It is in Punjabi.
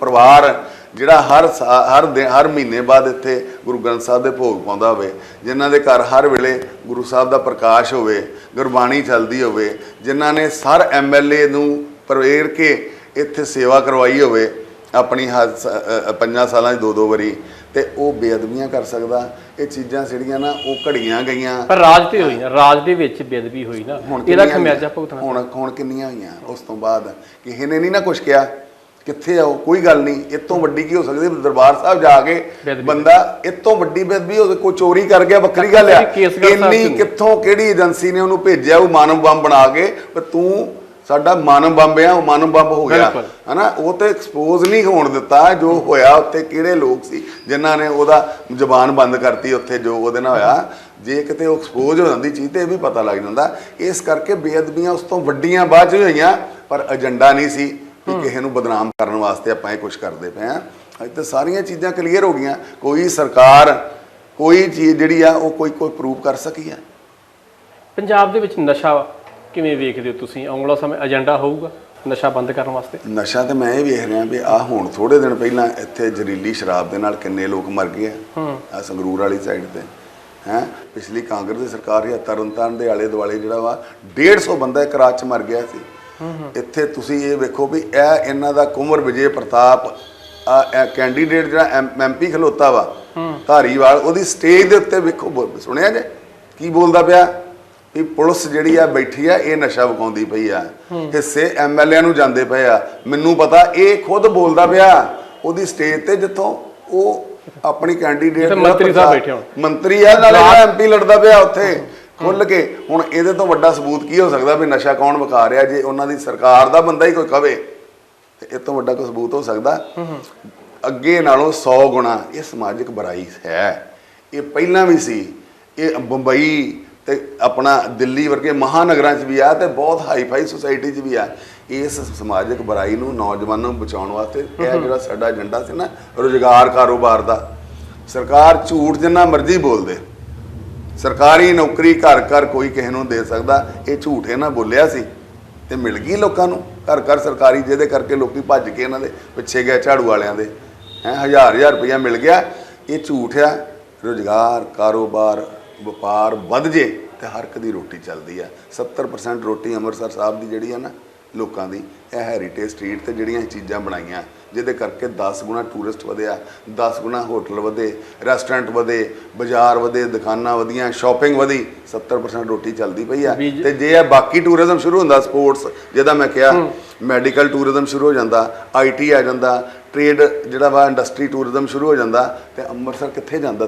ਪਰਿਵਾਰ ਜਿਹੜਾ ਹਰ ਸਾ- ਹਰ ਦਿਨ ਹਰ ਮਹੀਨੇ ਬਾਅਦ ਇੱਥੇ ਗੁਰੂ ਗ੍ਰੰਥ ਸਾਹਿਬ ਦੇ ਭੋਗ ਪਾਉਂਦਾ ਹੋਵੇ ਜਿਨ੍ਹਾਂ ਦੇ ਘਰ ਹਰ ਵੇਲੇ ਗੁਰੂ ਸਾਹਿਬ ਦਾ ਪ੍ਰਕਾਸ਼ ਹੋਵੇ ਗੁਰਬਾਣੀ ਚੱਲਦੀ ਹੋਵੇ ਜਿਨ੍ਹਾਂ ਨੇ ਹਰ ਐਮਐਲਏ ਨੂੰ ਪ੍ਰੇਰ ਕੇ ਇੱਥੇ ਸੇਵਾ ਕਰਵਾਈ ਹੋਵੇ ਆਪਣੀ ਹਰ ਸ- ਅ- ਅ- ਪੰਜਾਂ ਸਾਲਾਂ 'ਚ ਦੋ ਦੋ ਵਾਰੀ ਤੇ ਉਹ ਬੇਅਦਬੀਆਂ ਕਰ ਸਕਦਾ। ਇਹ ਚੀਜ਼ਾਂ ਜਿਹੜੀਆਂ ਨਾ ਉਹ ਘੜੀਆਂ ਗਈਆਂ। ਪਰ ਰਾਜ ਤੇ ਹੋਈ ਨਾ ਰਾਜ ਦੇ ਵਿੱਚ ਬੇਦਬੀ ਹੋਈ ਨਾ। ਹੁਣ ਇਹਦਾ ਕਿੰਨੀਆਂ ਖਮਿਆਜਾ ਹੋਈਆਂ? ਭੁਗਤਣਾ ਹੁਣ ਹੁਣ ਕਿੰਨੀਆਂ ਹੋਈਆਂ ਉਸ ਤੋਂ ਬਾਅਦ? ਕਿਸੇ ਨੇ ਨਹੀਂ ਨਾ ਕੁਝ ਕਿਹਾ। ਕਿੱਥੇ ਆਓ ਕੋਈ ਗੱਲ ਨਹੀਂ ਇਹ ਤੋਂ ਵੱਡੀ ਕੀ ਹੋ ਸਕਦੀ ਹੈ? ਦਰਬਾਰ ਸਾਹਿਬ ਜਾ ਕੇ। ਬੰਦਾ ਇਹ ਤੋਂ ਵੱਡੀ ਬੇਅਦਬੀ ਹੋ ਕੋਈ ਚੋਰੀ ਕਰ ਗਿਆ ਵੱਖਰੀ ਗੱਲ ਆ ਇੰਨੀ। ਕਿੱਥੋਂ ਕਿਹੜੀ ਏਜੰਸੀ ਨੇ ਉਹਨੂੰ ਭੇਜਿਆ ਉਹ ਮਾਨਵ ਬੰਬ ਬਣਾ ਕੇ ਪਰ ਤੂੰ ਸਾਡਾ ਮਾਨਵ ਬੰਬ ਆ ਉਹ ਮਾਨਵ ਬੰਬ ਹੋ ਗਿਆ। ਹਨਾ ਉਹ ਤੇ ਐਕਸਪੋਜ਼ ਨਹੀਂ ਹੋਣ ਦਿੱਤਾ ਜੋ ਹੋਇਆ ਉੱਥੇ ਕਿਹੜੇ ਲੋਕ ਸੀ ਜਿਨ੍ਹਾਂ ਨੇ ਉਹਦਾ ਜ਼ਬਾਨ ਬੰਦ ਕਰਤੀ ਉੱਥੇ ਜੋ ਉਹਦੇ ਨਾਲ ਹੋਇਆ ਜੇ ਕਿਤੇ ਉਹ ਐਕਸਪੋਜ਼ ਹੋ ਜਾਂਦੀ ਚੀਜ਼ ਤੇ ਇਹ ਵੀ ਪਤਾ ਲੱਗ ਜਾਂਦਾ ਇਸ ਕਰਕੇ ਬੇਅਦਬੀਆਂ ਉਸ ਤੋਂ ਵੱਡੀਆਂ ਬਾਅਦ ਚ ਹੋਈਆਂ ਪਰ ਏਜੰਡਾ ਨਹੀਂ ਸੀ ਕਿ ਕਿਸੇ ਨੂੰ ਬਦਨਾਮ ਕਰਨ ਵਾਸਤੇ ਆਪਾਂ ਇਹ ਕੁਝ ਕਰਦੇ ਪਏ ਆ ਅੱਜ ਤਾਂ ਸਾਰੀਆਂ ਚੀਜ਼ਾਂ ਕਲੀਅਰ ਹੋ ਗਈਆਂ। ਕੋਈ ਸਰਕਾਰ ਕੋਈ ਚੀਜ਼ ਜਿਹੜੀ ਆ ਉਹ ਕੋਈ ਕੋਈ ਪ੍ਰੂਵ ਕਰ ਸਕੀ ਆ। ਪੰਜਾਬ ਦੇ ਵਿੱਚ ਨਸ਼ਾ ਕਿਵੇਂ ਵੇਖਦੇ ਹੋ ਤੁਸੀਂ? ਆਉਣ ਵਾਲਾ ਸਮੇਂ ਏਜੰਡਾ ਹੋਊਗਾ ਨਸ਼ਾ ਬੰਦ ਕਰਨ ਵਾਸਤੇ? ਨਸ਼ਾ ਤੇ ਮੈਂ ਇਹ ਵੇਖ ਰਿਹਾ ਵੀ ਆ ਹੁਣ ਥੋੜੇ ਦਿਨ ਪਹਿਲਾਂ ਇੱਥੇ ਜ਼ਹਿਰੀਲੀ ਸ਼ਰਾਬ ਦੇ ਨਾਲ ਕਿੰਨੇ ਲੋਕ ਮਰ ਗਏ ਆ। ਆ ਸੰਗਰੂਰ ਵਾਲੀ ਸਾਈਡ ਤੇ। ਹੈ? ਪਿਛਲੀ ਕਾਂਗਰਸ ਦੀ ਸਰਕਾਰ ਜਾਂ ਤਰਨਤਾਰਨ ਦੇ ਆਲੇ ਦੁਆਲੇ ਜਿਹੜਾ ਵਾ 150 ਬੰਦਾ ਇੱਕ ਰਾਤ ਚ ਮਰ ਗਿਆ ਸੀ। ਇੱਥੇ ਤੁਸੀਂ ਇਹ ਵੇਖੋ ਵੀ ਇਹ ਇਹਨਾਂ ਦਾ ਕੁੰਵਰ ਵਿਜੇ ਪ੍ਰਤਾਪ ਕੈਂਡੀਡੇਟ ਜਿਹੜਾ ਐਮਪੀ ਖਲੋਤਾ ਵਾ ਧਾਰੀਵਾਲ ਉਹਦੀ ਸਟੇਜ ਦੇ ਉੱਤੇ ਵੇਖੋ ਸੁਣਿਆ ਜੇ? ਕੀ ਬੋਲਦਾ ਪਿਆ? ਵੀ ਪੁਲਿਸ ਜਿਹੜੀ ਆ ਬੈਠੀ ਆ ਇਹ ਨਸ਼ਾ ਵਿਕਾਉਂਦੀ ਪਈ ਆ। ਹਿੱਸੇ ਐਮਐਲਏ ਨੂੰ ਜਾਂਦੇ ਪਏ ਆ। ਮੈਨੂੰ ਪਤਾ ਇਹ ਖੁਦ ਬੋਲਦਾ ਪਿਆ ਉਹਦੀ ਸਟੇਜ ਤੇ ਜਿੱਥੋਂ ਉਹ ਆਪਣੀ ਕੈਂਡੀਡੇਟ ਮੰਤਰੀ ਸਾਹਿਬ ਬੈਠੇ ਹੋਣ। ਮੰਤਰੀ ਆ ਨਾਲੇ ਐਮਪੀ ਲੜਦਾ ਪਿਆ ਉੱਥੇ। ਖੁੱਲ ਕੇ ਹੁਣ ਇਹਦੇ ਤੋਂ ਵੱਡਾ ਸਬੂਤ ਕੀ ਹੋ ਸਕਦਾ ਵੀ ਨਸ਼ਾ ਕੌਣ ਵਿਕਾ ਰਿਹਾ ਜੇ ਉਹਨਾਂ ਦੀ ਸਰਕਾਰ ਦਾ ਬੰਦਾ ਹੀ ਕੋਈ ਕਵੇ? ਤੇ ਇਹ ਤੋਂ ਵੱਡਾ ਕੋਈ ਸਬੂਤ ਹੋ ਸਕਦਾ? ਅੱਗੇ ਨਾਲੋਂ 100 ਗੁਣਾ ਇਹ ਸਮਾਜਿਕ ਬੁਰਾਈ ਹੈ। ਇਹ ਪਹਿਲਾਂ ਵੀ ਸੀ। ਇਹ ਬੰਬਈ ਤੇ ਆਪਣਾ ਦਿੱਲੀ ਵਰਗੇ ਮਹਾਨਗਰਾਂ 'ਚ ਵੀ ਆ ਤੇ ਬਹੁਤ ਹਾਈ ਫਾਈ ਸੁਸਾਇਟੀ 'ਚ ਵੀ ਆ। ਇਸ ਸਮਾਜਿਕ ਬੁਰਾਈ ਨੂੰ ਨੌਜਵਾਨਾਂ ਨੂੰ ਬਚਾਉਣ ਵਾਸਤੇ ਇਹ ਜਿਹੜਾ ਸਾਡਾ ਏਜੰਡਾ ਸੀ ਨਾ ਰੋਜ਼ਗਾਰ ਕਾਰੋਬਾਰ ਦਾ। ਸਰਕਾਰ ਝੂਠ ਜਿੰਨਾ ਮਰਜ਼ੀ ਬੋਲਦੇ। ਸਰਕਾਰੀ ਨੌਕਰੀ ਘਰ ਘਰ ਕੋਈ ਕਿਸੇ ਨੂੰ ਦੇ ਸਕਦਾ। ਇਹ ਝੂਠ ਇਹਨਾਂ ਬੋਲਿਆ ਸੀ। ਤੇ ਮਿਲ ਗਈ ਲੋਕਾਂ ਨੂੰ ਘਰ ਘਰ ਸਰਕਾਰੀ, ਜਿਹਦੇ ਕਰਕੇ ਲੋਕੀ ਭੱਜ ਕੇ ਇਹਨਾਂ ਦੇ ਪਿੱਛੇ ਗਏ ਝਾੜੂ ਵਾਲਿਆਂ ਦੇ। ਹੈ, ਹਜ਼ਾਰ ਹਜ਼ਾਰ ਰੁਪਇਆ ਮਿਲ ਗਿਆ। ਇਹ ਝੂਠ ਆ। ਰੋਜ਼ਗਾਰ, ਕਾਰੋਬਾਰ, ਵਪਾਰ ਵੱਧ ਜੇ ਤੇ ਹਰ ਇੱਕ ਦੀ ਰੋਟੀ ਚੱਲਦੀ ਆ। 70% ਰੋਟੀ ਅੰਮ੍ਰਿਤਸਰ ਸਾਹਿਬ ਦੀ ਜਿਹੜੀ ਆ ਨਾ ਲੋਕਾਂ ਦੀ ਇਹ ਹੈਰੀਟੇਜ ਸਟਰੀਟ ਤੇ ਜਿਹੜੀਆਂ ਇਹ ਚੀਜ਼ਾਂ ਬਣਾਈਆਂ ਜਿਹਦੇ ਕਰਕੇ 10 ਗੁਣਾ ਟੂਰਿਸਟ ਵਧਿਆ 10 ਗੁਣਾ ਹੋਟਲ ਵਧੇ ਰੈਸਟੋਰੈਂਟ ਵਧੇ ਬਾਜ਼ਾਰ ਵਧੇ ਦੁਕਾਨਾਂ ਵਧੀਆਂ ਸ਼ਾਪਿੰਗ ਵਧੀ 70% ਰੋਟੀ ਚੱਲਦੀ ਪਈ ਆ। ਤੇ ਜੇ ਇਹ ਬਾਕੀ ਟੂਰਿਜ਼ਮ ਸ਼ੁਰੂ ਹੁੰਦਾ ਸਪੋਰਟਸ ਜਿਹਦਾ ਮੈਂ ਕਿਹਾ ਮੈਡੀਕਲ ਟੂਰਿਜ਼ਮ ਸ਼ੁਰੂ ਹੋ ਜਾਂਦਾ ਆਈਟੀ ਆ ਜਾਂਦਾ ਟ੍ਰੇਡ ਜਿਹੜਾ ਵਾ ਇੰਡਸਟਰੀ ਟੂਰਿਜ਼ਮ ਸ਼ੁਰੂ ਹੋ ਜਾਂਦਾ ਤੇ ਅੰਮ੍ਰਿਤਸਰ ਕਿੱਥੇ ਜਾਂਦਾ?